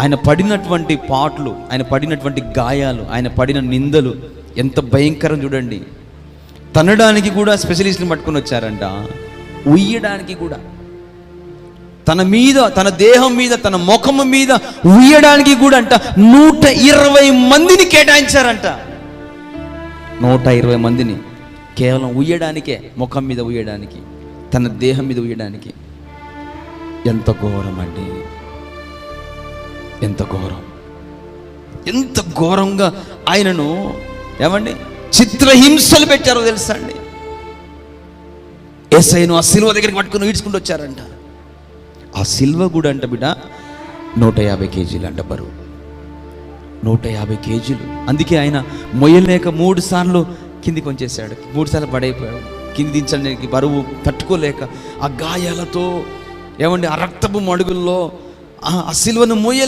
ఆయన పడినటువంటి పాటలు ఆయన పడినటువంటి గాయాలు ఆయన పడిన నిందలు ఎంత భయంకరం చూడండి. తనడానికి కూడా స్పెషలిస్ట్ని పట్టుకొని వచ్చారంట. ఉయ్యడానికి కూడా. తన మీద తన దేహం మీద తన ముఖము మీద ఉయ్యడానికి కూడా అంట నూట ఇరవై మందిని కేటాయించారంట. నూట ఇరవై మందిని. కేవలం ఉయ్యడానికే ముఖం మీద ఉయ్యడానికి తన దేహం మీద ఉయ్యడానికి. ఎంత ఘోరం అండి ఎంత ఘోరం. ఎంత ఘోరంగా ఆయనను ఏమండి? చిత్రహింసలు పెట్టారో తెలుసా అండి? ఏసైను ఆ సిల్వ దగ్గరికి పట్టుకుని ఈడ్చుకుంటూ వచ్చారంట. ఆ సిల్వ కూడా అంట బిడ్డ నూట యాభై కేజీలు అంట బరువు. నూట యాభై కేజీలు. అందుకే ఆయన మొయ్యలేక మూడు సార్లు కిందికి వంచేశాడు మూడు సార్లు పడైపోయాడు. కింది దించడానికి బరువు తట్టుకోలేక ఆ గాయాలతో ఏమండి ఆ రక్తపు మడుగుల్లో ఆ- ఆ సిల్వను మొయ్యలే